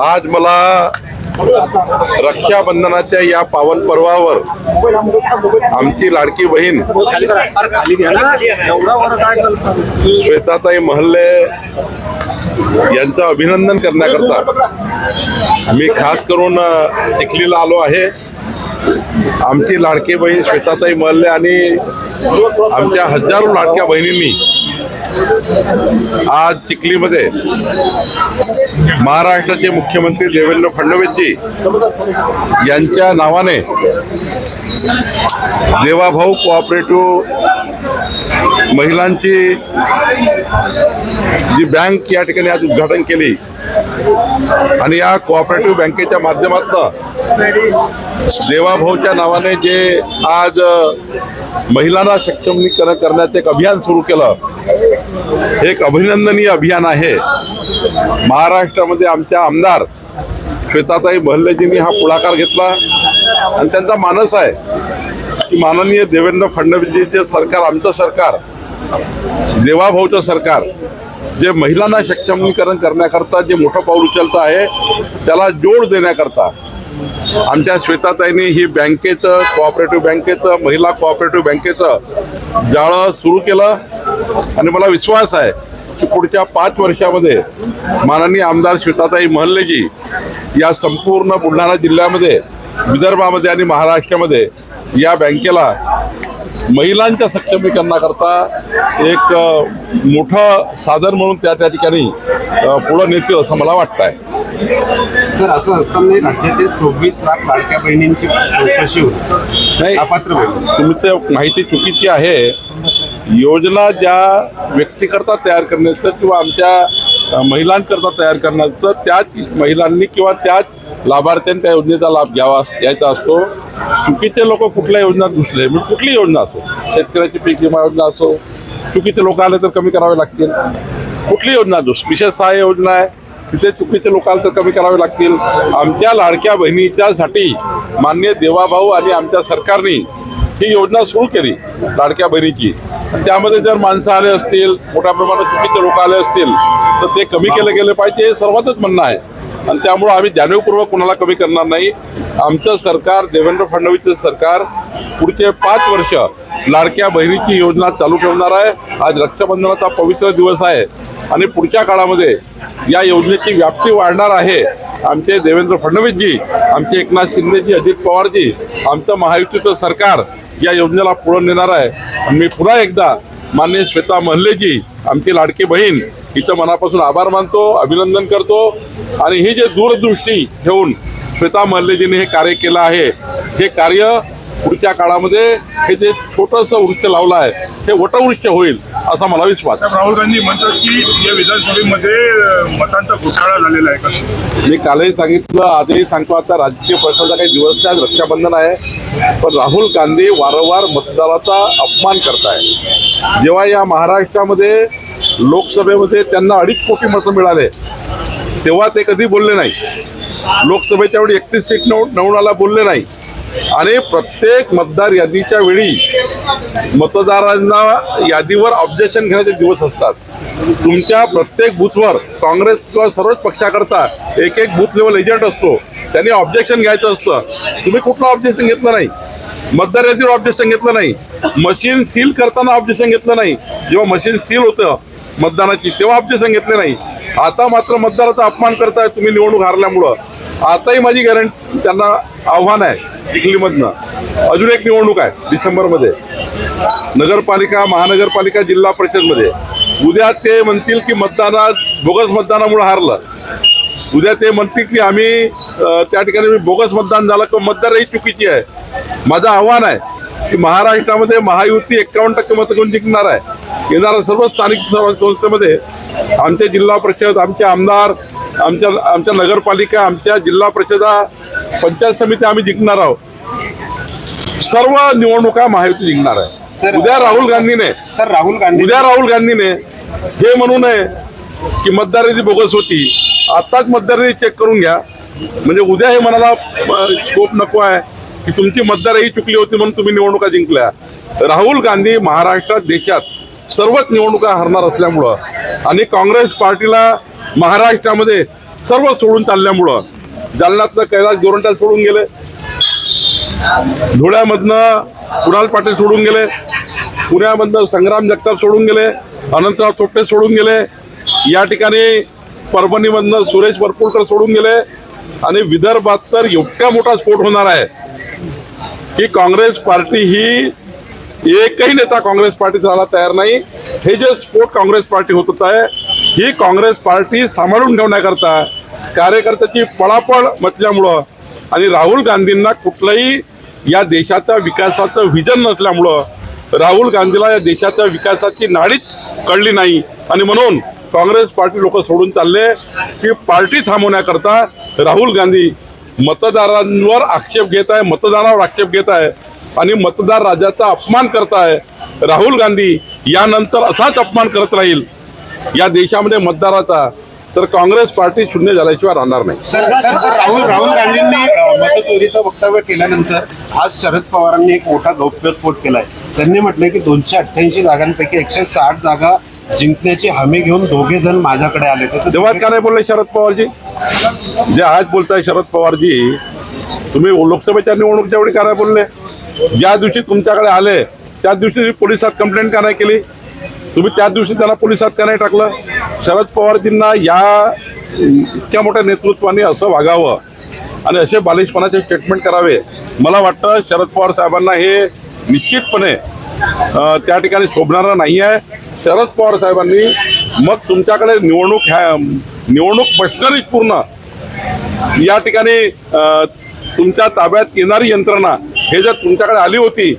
आज मला रक्षाबंधनाच्या या पावन पर्वावर आमची लाडकी बहीण श्वेताताई महल्ले यांचं अभिनंदन करण्याकरता मी खास करून चिखलीला आलो आहे. आमची लाडकी बहीण श्वेताताई मल्ले आणि आमच्या हजारो लाडक्या बहिणींनी आज चिखलीमध्ये महाराष्ट्राचे मुख्यमंत्री देवेंद्र फडणवीसजी यांच्या नावाने देवाभाऊ कोऑपरेटिव्ह महिलांची जी बँक या ठिकाणी आज उद्घाटन केली. आणि या कोऑपरेटिव्ह बँकेच्या माध्यमातून देवाभाऊच्या नावाने जे आज महिलांना सक्षमीकरण करण्याचं एक अभियान सुरू केलं हे एक अभिनंदनीय अभियान आहे. महाराष्ट्रामध्ये आमच्या आमदार श्वेताताई बहल्लेजींनी हा पुढाकार घेतला आणि त्यांचा मानस आहे की माननीय देवेंद्र फडणवीसजीचे सरकार आमचं सरकार देवाभाऊचं सरकार जे महिलांना सक्षमीकरण करण्याकरता जे मोठं पाऊल उचलतं आहे त्याला जोड देण्याकरता. आमच्या श्वेताताईंनी ही बँकेचं कोऑपरेटिव्ह बँकेचं महिला कोऑपरेटिव्ह बँकेचं जाळं सुरू केलं. आणि मला विश्वास आहे की पुढच्या पाच वर्षामध्ये माननीय आमदार श्वेताताई महल्लेजी या संपूर्ण बुलढाणा जिल्ह्यामध्ये विदर्भामध्ये आणि महाराष्ट्रामध्ये या बँकेला महिलांच्या सक्षमीकरणाकरता एक मोठं साधन म्हणून त्या त्या ठिकाणी पुढं नेतील असं मला वाटतं आहे सर असं असताना राज्यातील सव्वीस लाख लाडक्या बहिणींची चौकशी होती. नाही अपात्र तुमचं माहिती चुकीची आहे. योजना ज्या व्यक्तीकरता तयार करण्याचं किंवा आमच्या महिलांकरता तयार करण्याचं त्याच महिलांनी किंवा त्याच लाभार्थ्यांनी त्या योजनेचा लाभ घ्यावा घ्यायचा असतो. चुकीचे लोक कुठल्या योजनात घुसले म्हणजे कुठली योजना असो? शेतकऱ्याची पीक विमा योजना असो चुकीचे लोक आले तर कमी करावे लागतील. कुठली योजना दुस? विशेष सहाय्य योजना आहे. तिथे चुकीचे लोक आले तर कमी करावे लागतील. आमच्या लाडक्या बहिणीच्यासाठी मान्य देवाभाऊ आणि आमच्या सरकारने ही योजना सुरू केली लाडक्या बहिणीची. त्यामध्ये जर माणसं आले असतील मोठ्या प्रमाणात चुकीचे लोक आले असतील तर ते कमी केले गेले पाहिजे हे सर्वांचंच म्हणणं आहे. आणि त्यामुळं आम्ही जाणीवपूर्वक कोणाला कमी करणार नाही. आमचं सरकार देवेंद्र फडणवीसचं सरकार पुढचे पाच वर्ष लाडक्या बहिणीची योजना चालू ठेवणार आहे. आज रक्षाबंधनाचा पवित्र दिवस आहे. आणि पुढच्या काळामध्ये या योजनेची व्याप्ती वाढणार आहे. आमचे देवेंद्र फडणवीसजी आमचे एकनाथ शिंदेजी अजित पवारजी आमचं महायुतीचं सरकार या योजनेला पुढे नेणार आहे. मी पुन्हा एकदा मान्य श्वेता महल्लेजी आमची लाडकी बहीण हिचं मनापासून आभार मानतो अभिनंदन करतो. आणि ही जे दूरदृष्टी ठेवून श्वेता महल्लेजीने हे कार्य केलं आहे हे कार्य पुढच्या काळामध्ये हे जे छोटंसं वृक्ष लावलं आहे हे वटवृक्ष होईल असा मला विश्वास आहे. राहुल गांधी म्हणतात की या विधानसभेमध्ये मतांचा घोटाळा झालेला आहे मी कालही सांगितलं आजही सांगतो आता राजकीय प्रश्नाचा काही दिवस आज रक्षाबंधन आहे. पण राहुल गांधी वारंवार मतदाराचा अपमान करताय. जेव्हा या महाराष्ट्रामध्ये लोकसभेमध्ये त्यांना अडीच कोटी मतं मिळाले तेव्हा ते कधी बोलले नाही. लोकसभेच्या वेळी एकतीस सीट नऊ नवडाला बोलले नाही. आणि प्रत्येक मतदार यादीच्या वेळी मतदारांना यादीवर ऑब्जेक्शन घेण्याचे दिवस असतात. तुमच्या प्रत्येक बूथवर काँग्रेस किंवा सर्वच पक्षाकरता एक एक बूथ लेवल एजंट असतो. त्यांनी ऑब्जेक्शन घ्यायचं असतं. तुम्ही कुठलं ऑब्जेक्शन घेतलं नाही? मतदार यादीवर ऑब्जेक्शन घेतलं नाही. मशीन सील करताना ऑब्जेक्शन घेतलं नाही. जेव्हा मशीन सील होतं मतदानाची तेव्हा ऑब्जेक्शन घेतले नाही. आता मात्र मतदाराचा अपमान करताय तुम्ही निवडणूक हारल्यामुळं. आताही माझी गॅरंटी त्यांना आव्हान आहे चिखलीमधनं अजून एक निवडणूक आहे डिसेंबरमध्ये. नगरपालिका महानगरपालिका जिल्हा परिषदमध्ये. उद्या ते म्हणतील की मतदानात बोगस मतदानामुळे हारलं. उद्या ते म्हणतील की आम्ही त्या ठिकाणी बोगस मतदान झालं किंवा मतदारही चुकीची आहे. माझं आव्हान आहे की महाराष्ट्रामध्ये महायुती एक्कावन्न टक्के मतं घेऊन जिंकणार आहे. येणाऱ्या सर्व स्थानिक संस्थेमध्ये आमचे जिल्हा परिषद आमचे आमदार आमच्या आमच्या नगरपालिका आमच्या जिल्हा परिषदा पंचायत समिती आम्ही जिंकणार आहोत. सर्व निवडणुका महायुती जिंकणार आहे. उद्या राहुल गांधीने सर राहुल गांधी उद्या राहुल गांधीने हे म्हणू नये की मतदाराची बोगस होती. आताच मतदारी चेक करून घ्या. म्हणजे उद्या हे मनाला अ, स्कोप नको आहे की तुमची मतदारही चुकली होती म्हणून तुम्ही निवडणुका जिंकल्या. राहुल गांधी महाराष्ट्रात देशात सर्वच निवडणुका हरणार असल्यामुळं आणि काँग्रेस पार्टीला महाराष्ट्रामध्ये सर्व सोडून चालल्यामुळं जालन्यातनं कैलास गोरंट्या सोडून गेले. धुळ्यामधनं कुणाल पाटील सोडून गेले. पुण्यामधनं संग्राम जगताप सोडून गेले. अनंतराव चोपटे सोडून गेले. या ठिकाणी परभणीमधनं सुरेश वरपुडकर सोडून गेले. आणि विदर्भात तर एवढ्या मोठा स्फोट होणार आहे की काँग्रेस पार्टी ही एकही नेता काँग्रेस पार्टीत राहायला तयार नाही. हे जे स्फोट काँग्रेस पार्टी होत आहे ही काँग्रेस पार्टी सांभाळून ठेवण्याकरता कार्यकर्त्याची पळापळ म्हटल्यामुळं आणि राहुल गांधींना कुठलंही या देशाच्या विकासाचं व्हिजन नसल्यामुळं राहुल गांधीला या देशाच्या विकासाची नाडीच कळली नाही. आणि म्हणून काँग्रेस पार्टी लोक सोडून चालले. की पार्टी थांबवण्याकरता राहुल गांधी मतदारांवर आक्षेप घेत आहे मतदारावर आक्षेप घेत आहे आणि मतदार राजाचा अपमान करत आहे. राहुल गांधी यानंतर असाच अपमान करत राहील. या देशामध्ये मतदाराचा तर काँग्रेस पार्टी शून्य झाल्याशिवाय राहणार नाही. Sir sir sir Rahul Rahul गांधींनी मतचोरीचं वक्तव्य केल्यानंतर आज शरद पवारांनी एक मोठा गौप्यस्फोट केलाय. त्यांनी म्हटलंय की दोनशे अठ्ठ्याऐंशी जागांपैकी एकशे साठ जागा जिंकण्याची हमी घेऊन दोघे जण माझ्याकडे आले तर तेव्हा का नाही बोलले शरद पवारजी? जे आज बोलताय शरद पवारजी तुम्ही लोकसभेच्या निवडणुकीच्या वेळी का नाही बोलले? ज्या दिवशी तुमच्याकडे आले त्याच दिवशी पोलिसात कंप्लेंट का नाही केली? तुम्ही त्याच दिवशी त्यांना पोलिसात का नाही टाकलं? शरद पवारजींना या इतक्या मोठ्या नेतृत्वाने असं वागावं आणि असे बालिशपणाचे स्टेटमेंट करावे. मला वाटतं शरद पवार साहेबांना हे निश्चितपणे त्या ठिकाणी शोभणारं नाही आहे. शरद पवार साहेबांनी मग तुमच्याकडे निवडणूक ह्या निवडणूक मशनरीच पूर्ण या ठिकाणी तुमच्या ताब्यात येणारी यंत्रणा हे जर तुमच्याकडे आली होती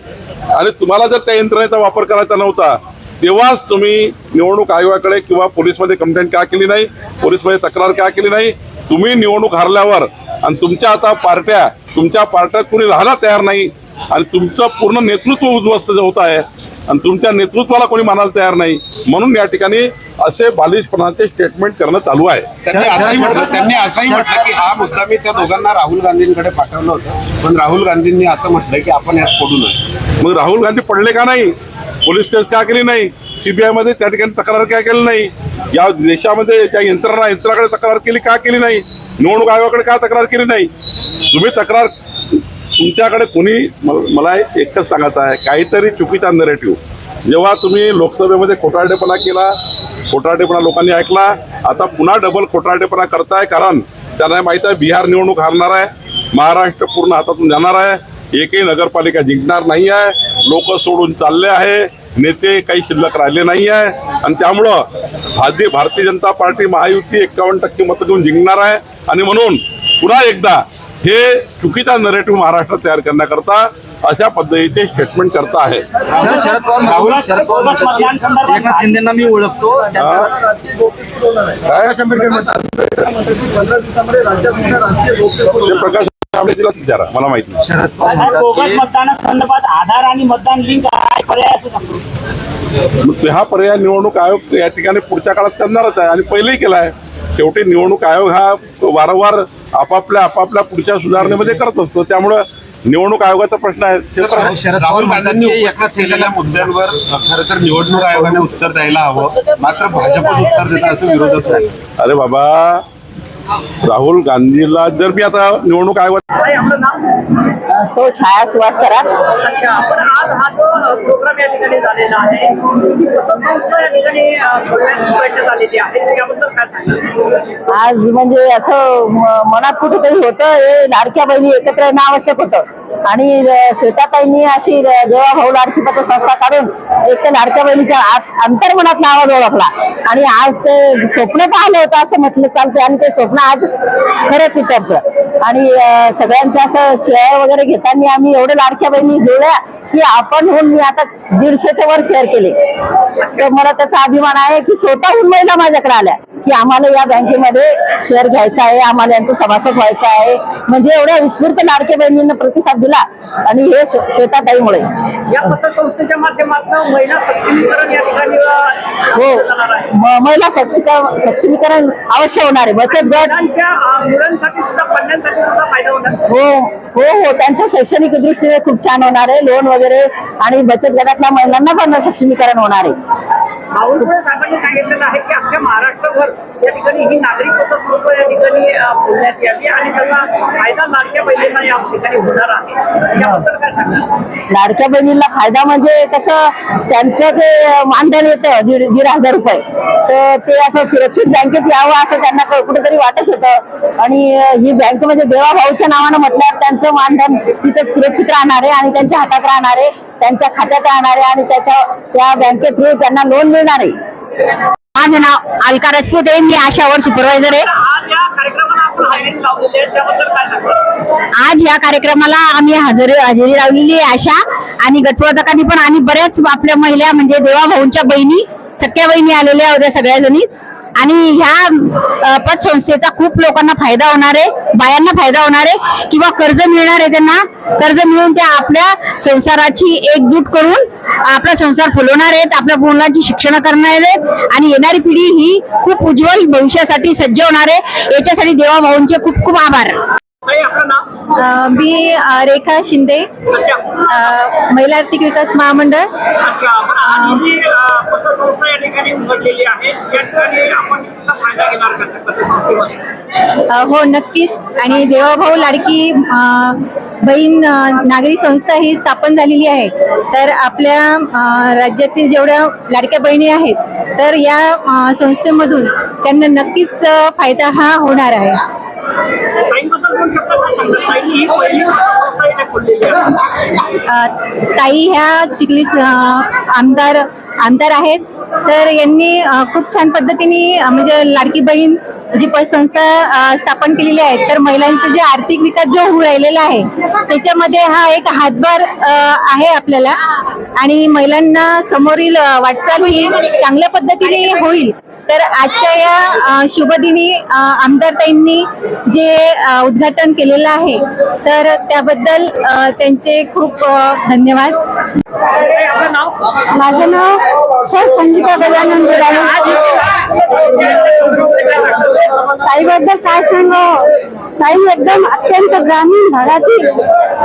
आणि तुम्हाला जर त्या यंत्रणेचा वापर करायचा नव्हता तेव्हाच तुम्ही निवडणूक आयोगाकडे किंवा पोलीसमध्ये कंप्लेंट का केली नाही? पोलीसमध्ये तक्रार का केली नाही? तुम्ही निवडणूक हारल्यावर आणि तुमच्या आता पार्ट्या तुमच्या पार्ट्यात कुणी राहायला तयार नाही आणि तुमचं पूर्ण नेतृत्व उद्ध्वस्त होत आहे आणि तुमच्या नेतृत्वाला कोणी मानायला तयार नाही म्हणून या ठिकाणी असे बालिशपणाचे स्टेटमेंट करणं चालू आहे. त्यांनी असंही म्हटलं त्यांनी असंही म्हटलं की हा मुद्दा मी त्या दोघांना राहुल गांधींकडे पाठवलं होतं. पण राहुल गांधींनी असं म्हटलंय की आपण यात पडू नये. मग राहुल गांधी पडले का नाही? पोलीस केस का केली नाही. सीबीआयमध्ये त्या ठिकाणी तक्रार काय केली नाही. या देशामध्ये त्या यंत्रणा यंत्राकडे तक्रार केली का केली नाही? निवडणूक आयोगाकडे का तक्रार केली नाही? तुम्ही तक्रार तुमच्याकडे कोणी मला एकच सांगायचं आहे. काहीतरी चुकीचा नरेटिव्ह जेव्हा तुम्ही लोकसभेमध्ये खोटारडेपणा केला खोटारडेपणा लोकांनी ऐकला आता पुन्हा डबल खोटारडेपणा करताय कारण त्यांना माहीत आहे बिहार निवडणूक हारणार आहे. महाराष्ट्र पूर्ण हातातून जाणार आहे. एकही नगरपालिका जिंकणार नाही आहे. लोक सोडून चालले आहे. नेते काही शिल्लक राहिले नाही आहे. आणि त्यामुळं भारतीय भारतीय जनता पार्टी महायुती एक्कावन्न टक्के मतं घेऊन जिंकणार आहे. आणि म्हणून पुन्हा एकदा हे चुकीचा नरेटिव्ह महाराष्ट्रात तयार करण्याकरता अशा पद्धतीचे स्टेटमेंट करता आहे. शरद पवार राहुल शरद पवार म्हणतात, एकनाथ शिंदेना मी ओळखतो. काय? ते आंबेडकरलाच विचारा मला माहिती नाही. शरद पवार बोगस म्हणतात की मतदानासंदर्भात आधार आणि मतदान लिंक हा एक पर्याय असू शकतो. मग हा पर्याय निवडणूक आयोग या ठिकाणी पुढच्या काळात करणारच आहे आणि पहिलेही केला आहे. शेवटी निवडणूक आयोग हा वारंवार आपापल्या आपापल्या पुढच्या सुधारणेमध्ये करत असतो. त्यामुळं निवडणूक आयोगाचा प्रश्न आहे. राहुल गांधींनी की उपस्थित केलेल्या मुद्द्यांवर खरं तर निवडणूक आयोगाने उत्तर द्यायला हवं. मात्र भाजपच उत्तर देतं असं विरोधक नाही. अरे बाबा राहुल गांधीला जर मी आता निवडणूक आयोग सो छाया सुवास करा आज हा जो प्रोग्राम या ठिकाणी झालेला आहे पतसंस्था या ठिकाणी बैठक झालेली आहे त्याबद्दल काय सांगा आज म्हणजे असं मनात कुठेतरी होतं हे लाडक्या बहिणी एकत्र येणं आवश्यक होतं. आणि अं, श्वेताताईंनी अशी जेव्हा भाऊ लाडकी पत्र संस्था काढून एक तर लाडक्या बहिणीच्या अंतर्मनातला आवाज ओळखला. आणि आज ते स्वप्न पाहिलं होतं असं म्हटलं चालते आणि ते स्वप्न आज खरंच उतरतं आणि सगळ्यांच्या सगळ्यांचं असं शेअर वगैरे घेताना आम्ही एवढ्या लाडक्या बहिणी जुळल्या की आपण होऊन मी आता दीडशेच्या वर शेअर केले. तर मला त्याचा अभिमान आहे की स्वतःहून महिला माझ्याकडे आल्या की आम्हाला या बँकेमध्ये शेअर घ्यायचा आहे आम्हाला यांचं सभासद व्हायचं आहे. म्हणजे एवढ्या विस्फूर्त लाडक्या बहिणींना प्रतिसाद दिला आणि हे श्वेताताईमुळे. या पतसंस्थेच्या माध्यमातून महिला सक्षमीकरण या ठिकाणी अ, हो. महिला सक्षमीकरण अवश्य होणार आहे. बचत गट मुलांच्या अ, मुलांसाठी सुद्धा कन्यांसाठी सुद्धा फायदा होणार. हो हो हो. त्यांच्या शैक्षणिक दृष्टीने खूप छान होणार आहे. लोन वगैरे आणि बचत गटातल्या महिलांना पण सक्षमीकरण होणार आहे. बावनकुळे साहेबांनी सांगितलेलं आहे की अख्ख्या महाराष्ट्रभर या ठिकाणी ही नागरिकत्व स्वरूप या ठिकाणी बोलण्यात यावी आणि त्यांना फायदा लाडक्या बहिणींना या ठिकाणी होणार आहे. याबद्दल काय सांगणार लाडक्या बहिणींना फायदा म्हणजे कसं त्यांचं ते मानधन येतं दीड दीड हजार रुपये तर ते असं सुरक्षित बँकेत यावं असं त्यांना कुठेतरी वाटत होतं. आणि ही बँक म्हणजे देवा भाऊच्या नावानं म्हटल्यावर त्यांचं मानधन तिथं सुरक्षित राहणार आहे आणि त्यांच्या हातात राहणार आहे. त्यांच्या खात्यात राहणार आहे आणि त्याच्या त्या बँके थ्रू त्यांना लोन मिळणार. आहे माझं नाव अलका राजपूत आहे. मी आशावर सुपरवायझर आहे. आज या कार्यक्रमाला आहे आज या कार्यक्रमाला आम्ही हजेरी हजेरी लावलेली आहे आशा आणि गटवर्धकांनी पण आणि बऱ्याच आपल्या महिला म्हणजे देवा भाऊंच्या बहिणी सख्या बहिणी आलेल्या होत्या सगळ्या जणी आणि ह्या पतसंस्थेचा खूप लोकांना फायदा होणार आहे बायांना फायदा होणार आहे किंवा कर्ज मिळणार आहे त्यांना कर्ज मिळून त्या आपल्या संसाराची एकजूट करून आपला संसार फुलवणार आहेत आपल्या मुलांची शिक्षण करणार आहेत आणि येणारी पिढी ही खूप उज्ज्वल भविष्यासाठी सज्ज होणार आहे. याच्यासाठी देवाभाऊंचे खूप खूप आभार. मी रेखा शिंदे. महिला आर्थिक विकास महामंडळ. ही नक्कीच. आणि देवाभाऊ लाडकी बहीण नागरी संस्था ही स्थापन झालेली आहे. तर आपल्या राज्यातील जेवढ्या लाडक्या बहिणी आहेत तर या संस्थेमधून त्यांना नक्कीच फायदा हा होणार आहे ताईंबद्दल दोन शब्द काय सांगतात ताईंनी ही पहिली पतसंस्था इथे खोललेली आहे अ, ताई ह्या चिखली आमदार आमदार आहेत. तर यांनी खूप छान पद्धतीने म्हणजे लाडकी बहीण जी पतसंस्था स्थापन केलेली आहे तर महिलांचा जे आर्थिक विकास जो होऊ राहिलेला आहे त्याच्यामध्ये हा एक हातभार आहे आपल्याला. आणि महिलांना समोरील वाटचाल ही चांगल्या पद्धतीने होईल. तर आजच्या या शुभदिनी अ, आमदारताईंनी जे उद्घाटन केलेलं आहे तर त्याबद्दल त्यांचे खूप धन्यवाद. माझं नाव सर संगीता गजानन ताईबद्दल काय सांगू काही एकदम अत्यंत ग्रामीण भागातील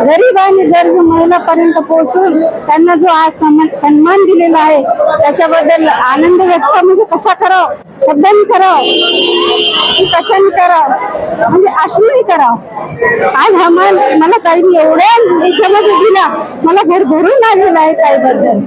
गरीब आणि गरजू महिलापर्यंत पोहोचून त्यांना जो आज सन्मान सन्मान दिलेला आहे त्याच्याबद्दल आनंद व्यक्त म्हणजे कसा करावं? शब्दांनी करावं? की कशाने करावं? म्हणजे अश्रूनी करावं? आज हा मान मला काही एवढ्या याच्यामध्ये दिला. मला घर भरून आलेला आहे ताईबद्दल.